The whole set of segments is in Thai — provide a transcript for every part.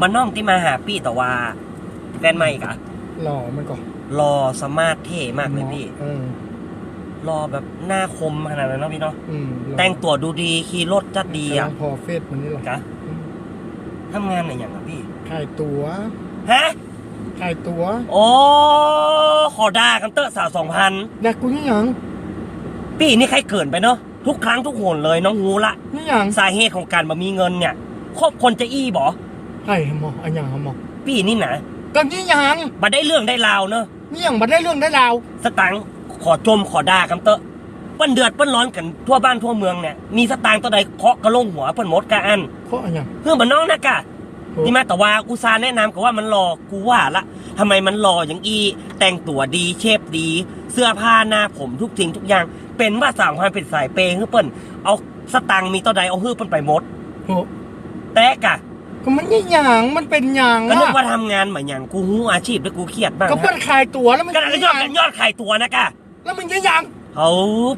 บ้านน้องที่มาหาพี่แต่ว่าแฟนใหม่กะหล่อมันก็รอสมาร์ทเท่มากเลยพี่เออรอแบบหน้าคมขนาดนั้นเนาะพี่เนาะอืมหล่อแต่งตัวดูดีขี่รถจัดดีอะกำลังพอเฟซมันนี่หรอกะทำงานอะไรอย่างอะพี่ ขายตัวฮะ ขายตัวโอ้ขอด่ากันเตอะสาวสองพันอยากกูนี่หยังพี่นี่ใครเกินไปเนาะทุกครั้งทุกหนเลยน้องหูละ นี่หยังสาเหตุของการมามีเงินเนี่ยครอบคนจะอี้บอ ไอ้หมออันหยังหมอพี่นี่นะก็นี่หยังมาได้เรื่องได้ราวเนอะนี่หยังมาได้เรื่องได้ราวสตังค์ขอจมขอด่ากันเตอะเปิ้นเดือดเปิ้นร้อนกันทั่วบ้านทั่วเมืองเนี่ยมีสตางค์ตัวใดเคาะกระโลงหัวเปิ้นหมดกะอันเพราะอันหยังเพื่อนบ้านน้องนะกะโอ้นี่มาแต่ว่าอุตสาห์แนะนำกับว่ามันหลอกูว่าละทำไมมันหล่ออย่างอี แต่งตัวดีเชฟดี เสื้อผ้าหน้าผมทุกสิ่งทุกอย่าง เป็นว่าสามความเป็นสายเปย์คือเปิ้นเอาสตังค์มีตัวใดเอาฮื้อเปิ้นไปหมดโอ้แต่กะ ก็มันนี่หยังมันเป็นหยังก็นึกอะว่าทำงานเหมือนอย่างกูหูอาชีพแล้วกูเครียดบ้างก็เปิ้นขายตัวแล้วมันก็นั่นก็ยอดกันยอดขายตัวนะกะแล้วมันยังหยังเขา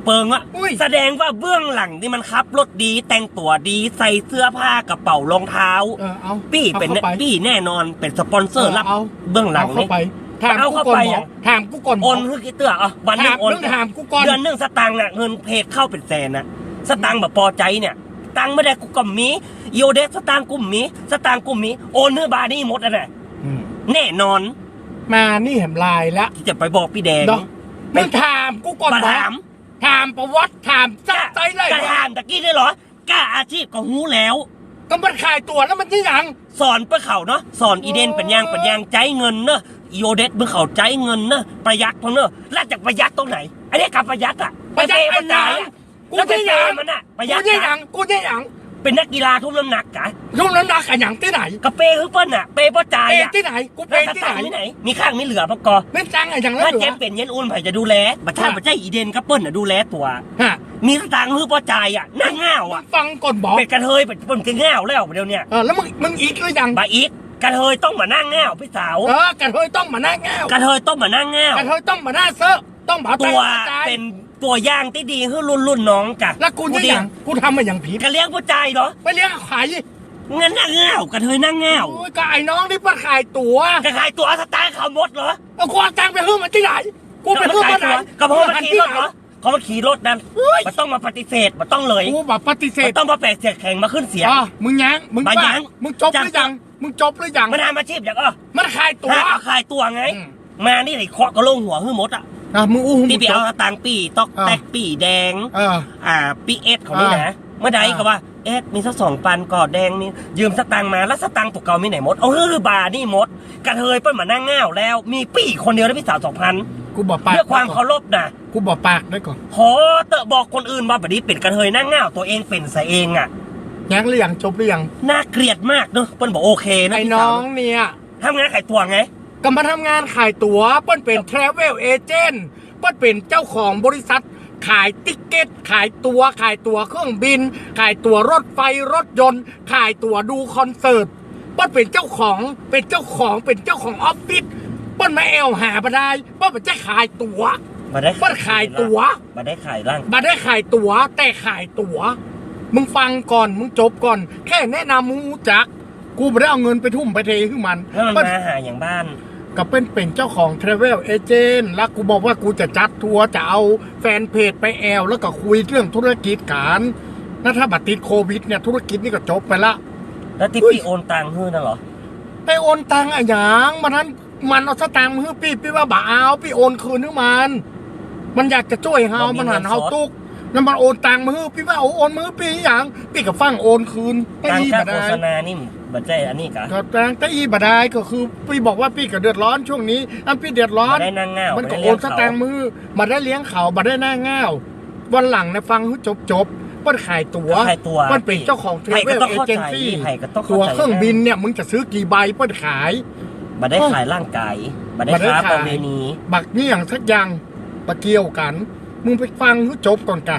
เปิงอะอุ้ยแสดงว่าเบื้องหลังนี่มันขับรถดีแต่งตัวดีใส่เสื้อผ้ากระเป๋ารองเท้าเออเอาปี้เป็นอาข้าไปี้แน่นอนเป็นสปอนเซอร์รับเอาเบื้องหลังเอาเข้านี่ไปถามเอากูเข้าก่อนไปหมออะถามกูก่อนหมโออนคือกี่เตื้ออะวันหนึถางมโอนเรื่องถามกูก่อนเดือนหนึงสตางค์น่ะเงินเพจเข้าเป็นแสนน่ะสตางค์แบบพอใจเนี่ย ตังค์ไม่ได้กูก็มีโยเดสสตางค์กูมีสตางค์กูมีโอนเนื้อบาร์นี่หมดอะน่ะอืมแน่นอนมานี่เห็นลายแล้วที่จะไปบอกพี่แดงเนาะมึงถามกูก่อนมาหมอถามถามประวัติถามจักใจเลยกล้าถามตะกี้ได้เหรอกล้าอาชีพก็หูแล้ว ก็มันขายตัวแล้วมันที่หยังสอนเพื่อเขาเนาะสอนอีเดนเป็นยางเป็นยางใจเงินเนอะโยเดสเพื่อเขาใจเงินเนอะประหยัดพอเนอะแล้วจากประหยัดตรงไหนอันนี้การประหยัดอะประหยัดปไอ้มันหนัจ่างยอะ กูแล้วไปที่หเปยังย์มันอะประหกูยัดที่หอะยังกูที่หยังเป็นนักกีฬาทุ่มน้ำหนักกะรุ่นนั้นรักกันหยังที่ไหนกระเปย์คือเปิ้ลอะเปย์พ่อจ่ายเปอะที่ไหนกูเปแล้วที่สไหนตางค์ที่ไหน มีข้างมีเหลือพอกอไม่จังอะอย่างนั้นถ้าเหรเจอมเป็นเย็นอุ่นไผ่จะดูแลบัตรชาค่ะ บัตรใจอีเดนกับเปิ้ลอะดูแลตัว ฮะมีสตางค์คือพ่อจ่ายอะนั่งง่าวมึอะงฟังก่อนบอกเป็นกระเทยเป็นเปิ้ลเป็นง่าวแล้วเดี๋ยวเนี้ยเออแล้วมึงมึงอีกหรือยังบาอีกกระเทยต้องมานั่งง่าวพี่สาวเออกระเทยต้องมาหน้าแง้วกระเทยต้องมานั่งง่าว กระเทยต้องมาหน้าเซอะต้องมาตัวใจเป็น ตัวอย่างที่ดีคือรุ่นรุ่นน้องกะแล้วกูจะอย่างกูทำมาอย่างผิดกะเลี้ยงผู้ใจเหรอไปเลี้ยงขายงั้นนั่งเง่ากระเทยนั่งเง่าโอ้ยก็ไอ้น้องที่มาขายตัวกระขายตัวเอาสตางค์เขาหมดเหรอเอากูเอาตังค์ไปฮื้อมันที่ไหนกูไปฮื้อขายมาไหนตัวก็เพราะมันขี่รถเหรอเขามาขี่รถนั่นมันต้องมาปฏิเสธมันต้องเลยกูแบบปฏิเสมัธนต้องมาแปลกเสียงแข่งมาขึ้นเสียงอ๋อมึงยังมึงมาบ้ายังมึงจบหรือยังมึงจบหรือยังมันทำอาชีพอย่างเออมันขายตัวถ้าเอาขายตัวไงอืมมานี่ไหนเคาะกระโหลงหัวหื้อหมดอะ อะมึงอู้หูมึที่งไปจเอาบสตางค์ปีตอกอ่าแตกปีแดง เออ อ่าปีเอสของนี่นะเมื่อใดก็ว่าเอสมีสักสองปันกอดแดงนี่ยืมสตังค์มาแล้วสตังค์ตกเก่ามีไหนหมดเอาฮือบานี่หมดกระเทยเปิ้ลมานั่งง่าวแล้วมีปีคนเดียวแล้วพี่สาวสองพันกูบอกปากเพื่อความเคารพนะกูบอกปากได้ก่อนขอเตอะบอกคนอื่นว่าแบบนี้เป็นกระเทยนั่งง่าวตัวเองเป็นซะเองอะยังหรือยังจบหรือยังน่าเกลียดมากเนอะเปิ้ลบอกโอเคนะไอ้พี่น้สาอวงเนี่ยทำงานขายตัวไง ก็มาทำงานขายตั๋วเปิ้นเป็น travel agent เปิ้นเป็นเจ้าของบริษัท ขายติ๊กเก็ต ขายตั๋วขายตั๋วเครื่องบิน ขายตั๋วรถไฟรถยนต์ ขายตั๋วดูคอนเสิร์ตเปิ้นเป็นเจ้าของเป็นเจ้าของเป็นเจ้าของออฟฟิศเปิ้นมาแอลหาบได้เปิ้นเป็นเจ้าขายตั๋วมาได้เปิ้นขายตั๋วมาได้ขายร่างมาได้ขายตั๋วแต่ขายตั๋วมึงฟังก่อนมึงจบก่อน แค่แนะนำมึงรู้จัก กูไม่ได้เอาเงินไปทุ่มไปเทให้มันแล้วมันเปิ้นมาหาอย่างบ้าน ก็เป็นเป็นเจ้าของ Travel Agent แล้วกูบอกว่ากูจะจัดทัวร์จะเอาแฟนเพจไปแอล แล้วก็คุยเรื่องธุรกิจการแล้วถ้าบัตรติดโควิดเนี่ยธุรกิจนี่ก็จบไปละ แล้วที่เฮ้ยพี่โอนตังค์ให้นั่นเหรอ ไปโอนตังค์อะหยังมันนั้นมันเอาสตางค์มาให้พี่พี่ว่าบ่าเอาพี่โอนคืนให้มัน มันอยากจะช่วยเฮาบ่มีมันหันเงินเฮาสดตุก แล้วมันโอนตังค์มาให้พี่ว่าเอาโอนมือพี่หยังพี่ก็ฟังโอนคืนแต่ตังอีค่าบ่โฆได้ษณานี่บัตรใจอันนี้กะก็แต่แต่อีบ่ได้ก็คือพี่บอกว่าพี่ก็เดือดร้อนช่วงนี้อันพี่เดือดร้อมานได้นั่งเง่ามันก็มาโอได้เลี้ยนงสเขาตางค์มือมาได้เลี้ยงเขามาได้หน้าง่าววันหลังนะฟังให้จบจบๆเปิ้นขายตั๋วขายตัวเปิ้นเป็นเจ้าของเทรไผ่เวก็ลต้องเอเข้าเจนใจซี่ไผ่ก็ต้องเข้าตั๋วใจเครื่องบินเนี่ยมึงจะซื้อกี่ใบเปิ้นขายมาได้ขายร่างกายมาได้บ่ได้ค้าขาย ประเวณี บักนี่อย่างสักอย่างตะเกี่ยวกัน มึงไปฟังให้จบก่อนกะ